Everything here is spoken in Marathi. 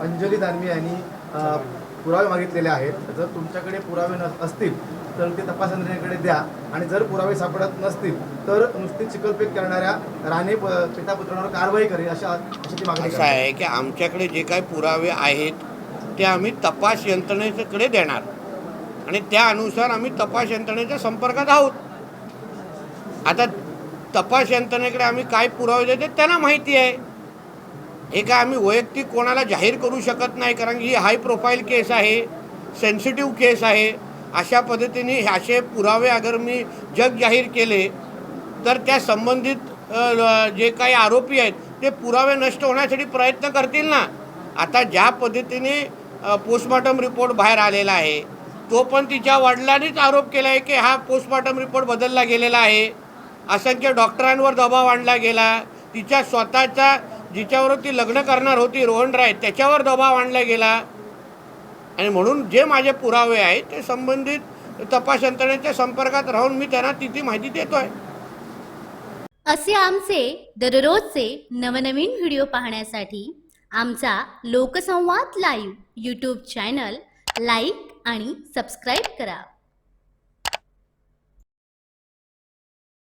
अंजली दानवे यांनी पुरावे मागितलेले आहेत. जर तुमच्याकडे पुरावे नस असतील तर ते तपास यंत्रणेकडे द्या. आणि जर पुरावे सापडत नसतील तर नुसती चिकलपेक करणाऱ्या राणे प- पितापुत्रांवर कारवाई करेल अशा अशी ती मागणी असं आहे की आमच्याकडे जे काही पुरावे आहेत ते आम्ही तपास यंत्रणेकडे देणार. आणि त्यानुसार आम्ही तपास यंत्रणेच्या संपर्कात आहोत. आता तपास यंत्रणेकडे आम्ही काय पुरावे देते त्यांना माहिती आहे. हे काय आम्ही वैयक्तिक कोणाला जाहीर करू शकत नाही कारण ही हाय प्रोफाईल केस आहे सेन्सिटिव्ह केस आहे. अशा पद्धतीने हे असे पुरावे अगर मी जग जाहीर केले तर त्या संबंधित जे काही आरोपी आहेत ते पुरावे नष्ट होण्यासाठी प्रयत्न करतील ना? आता ज्या पद्धतीने पोस्टमॉर्टम रिपोर्ट बाहेर आलेला आहे तो पण तिच्या वडिलांनीच आरोप केला आहे की हा पोस्टमॉर्टम रिपोर्ट बदलला गेलेला आहे. असंख्य डॉक्टरांवर दबाव आणला गेला. तिच्या स्वतःच्या जिच्यावर ती लग्न करणार होती रोहन राय त्याच्यावर दबाव आणला गेला. आणि म्हणून जे माझे पुरावे आहेत ते संबंधित तपास यंत्रणेच्या संपर्कात राहून मी त्यांना तिथे माहिती देतोय. असे आमचे दररोजचे नवनवीन व्हिडिओ पाहण्यासाठी आमचा Lokasamvad live YouTube channel like आणि सबस्क्राईब करा.